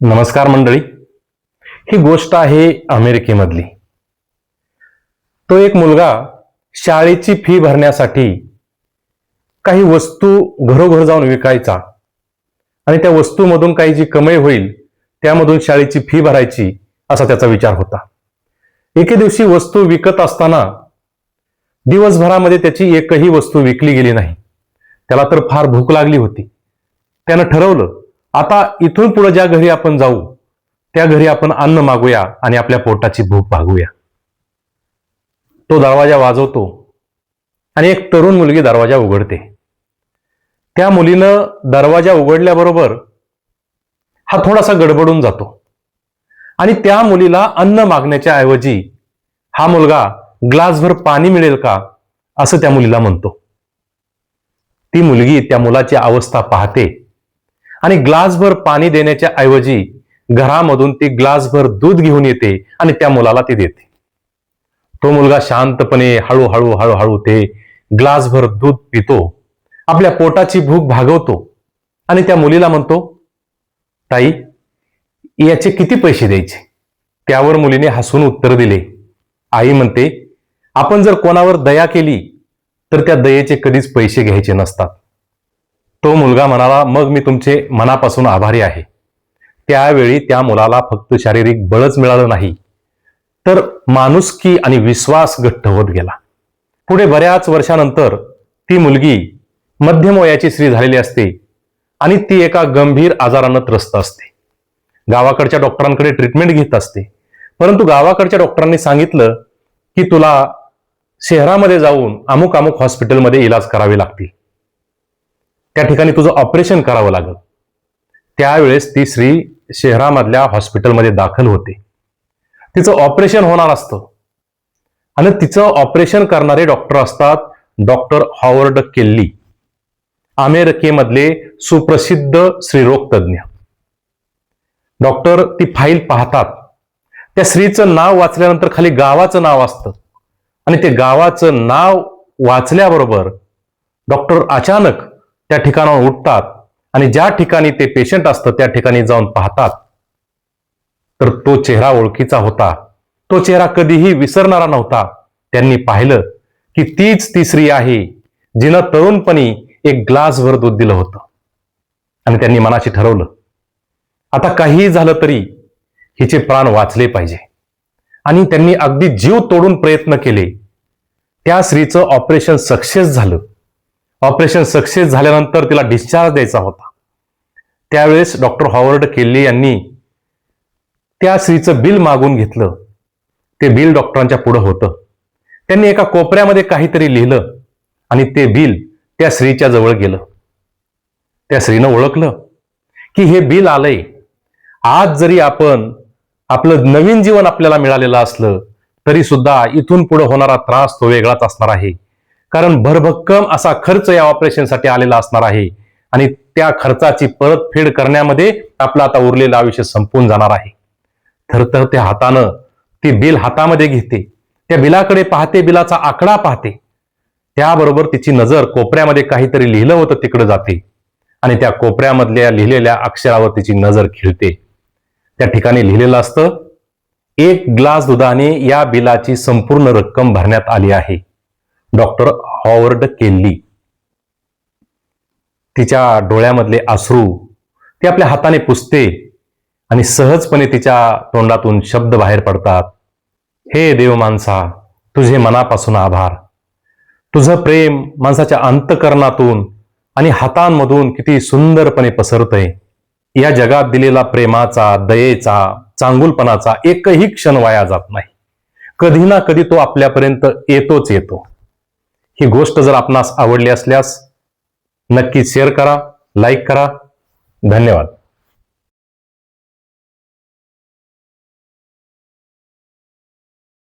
नमस्कार मंडळी. ही गोष्ट आहे अमेरिकेमधली. तो एक मुलगा शाळेची फी भरण्यासाठी काही वस्तू घरोघर जाऊन विकायचा आणि त्या वस्तूमधून काही जी कमाई होईल त्यामधून शाळेची फी भरायची असा त्याचा विचार होता. एके दिवशी वस्तू विकत असताना दिवसभरामध्ये त्याची एकही वस्तू विकली गेली नाही. त्याला तर फार भूक लागली होती. त्यानं ठरवलं आता इथून पुढे ज्या घरी आपण जाऊ त्या घरी आपण अन्न मागूया आणि आपल्या पोटाची भूक भागूया. तो दरवाजा वाजवतो आणि एक तरुण मुलगी दरवाजा उघडते. त्या मुलीनं दरवाजा उघडल्याबरोबर हा थोडासा गडबडून जातो आणि त्या मुलीला अन्न मागण्याच्या ऐवजी हा मुलगा ग्लासभर पाणी मिळेल का? असं त्या मुलीला म्हणतो. ती मुलगी त्या मुलाची अवस्था पाहते आणि ग्लासभर पाणी देण्याच्या ऐवजी घरामधून ती ग्लासभर दूध घेऊन येते आणि त्या मुलाला ती देते. तो मुलगा शांतपणे हळूहळू हळूहळू ते ग्लासभर दूध पितो. आपल्या पोटाची भूक भागवतो. आणि त्या मुलीला म्हणतो ताई याचे किती पैसे द्यायचे? त्यावर मुलीने हसून उत्तर दिले. आई म्हणते आपण जर कोणावर दया केली तर त्या दयेचे कधीच पैसे घ्यायचे नसतात. तो मुलगा म्हणाला मग मी तुमचे मनापासून आभारी आहे. त्यावेळी त्या मुलाला फक्त शारीरिक बळच मिळालं नाही तर माणुसकी आणि विश्वास घट्ट होत गेला. पुढे बऱ्याच वर्षानंतर ती मुलगी मध्यम वयाची स्त्री झालेली असते आणि ती एका गंभीर आजारानं त्रस्त असते. गावाकडच्या डॉक्टरांकडे ट्रीटमेंट घेत असते. परंतु गावाकडच्या डॉक्टरांनी सांगितलं की तुला शहरामध्ये जाऊन अमुक अमुक हॉस्पिटलमध्ये इलाज करावे लागतील. त्या ठिकाणी तुझं ऑपरेशन करावं लागल. त्यावेळेस ती स्त्री शहरामधल्या हॉस्पिटलमध्ये दाखल होते. तिचं ऑपरेशन होणार असतं. आणि तिचं ऑपरेशन करणारे डॉक्टर असतात डॉक्टर हॉवर्ड केल्ली अमेरिकेमधले सुप्रसिद्ध स्त्रीरोगतज्ञ डॉक्टर ती फाईल पाहतात. त्या स्त्रीचं नाव वाचल्यानंतर खाली गावाचं नाव असतं. आणि ते गावाचं नाव वाचल्याबरोबर डॉक्टर अचानक त्या ठिकाणावर उठतात आणि ज्या ठिकाणी ते पेशंट असतं त्या ठिकाणी जाऊन पाहतात. तर तो चेहरा ओळखीचा होता. तो चेहरा कधीही विसरणारा नव्हता. त्यांनी पाहिलं की तीच ती स्त्री आहे जिनं तरुणपणी एक ग्लासभर दूध दिलं होतं. आणि त्यांनी मनाशी ठरवलं आता काहीही झालं तरी हिचे प्राण वाचले पाहिजे. आणि त्यांनी अगदी जीव तोडून प्रयत्न केले. त्या स्त्रीचं ऑपरेशन सक्सेस झालं. ऑपरेशन सक्सेस झाल्यानंतर तिला डिस्चार्ज द्यायचा होता. त्यावेळेस डॉक्टर हॉवर्ड केल्ली यांनी त्या स्त्रीचं बिल मागून घेतलं. ते बिल डॉक्टरांच्या पुढं होतं. त्यांनी एका कोपऱ्यामध्ये काहीतरी लिहिलं आणि ते बिल त्या स्त्रीच्या जवळ गेलं. त्या स्त्रीनं ओळखलं की हे बिल आलंय. आज जरी आपण आपलं नवीन जीवन आपल्याला मिळालेलं असलं तरी सुद्धा इथून पुढे होणारा त्रास तो वेगळाच असणार आहे. कारण भरभक्कम असा खर्च या ऑपरेशनसाठी आलेला असणार आहे. आणि त्या खर्चाची परतफेड करण्यामध्ये आपलं आता उरलेलं आयुष्य संपून जाणार आहे. थरथर त्या हातानं ती बिल हातामध्ये घेते. त्या बिलाकडे पाहते बिलाचा आकडा पाहते. त्याबरोबर तिची नजर कोपऱ्यामध्ये काहीतरी लिहिलं होतं तिकडे जाते. आणि त्या कोपऱ्यामधल्या लिहिलेल्या अक्षरावर तिची नजर खिळते. त्या ठिकाणी लिहिलेलं असतं एक ग्लास दुधाने या बिलाची संपूर्ण रक्कम भरण्यात आली आहे. डॉक्टर हॉवर्ड केल्ली तिच्या डोळ्यामधले अश्रू ती आपल्या हाताने पुसते आणि सहजपणे तिच्या तोंडातून शब्द बाहेर पडतात. हे देव माणसा तुझे मनापासून आभार. तुझं प्रेम माणसाच्या अंतकरणातून आणि हातांमधून किती सुंदरपणे पसरतय. या जगात दिलेला प्रेमाचा दयेचा चांगुलपणाचा एकही क्षण वाया जात नाही. कधी ना कधी तो आपल्यापर्यंत येतोच येतो. ही गोष्ट जर आपणास आवडली असल्यास नक्की शेअर करा लाईक करा. धन्यवाद.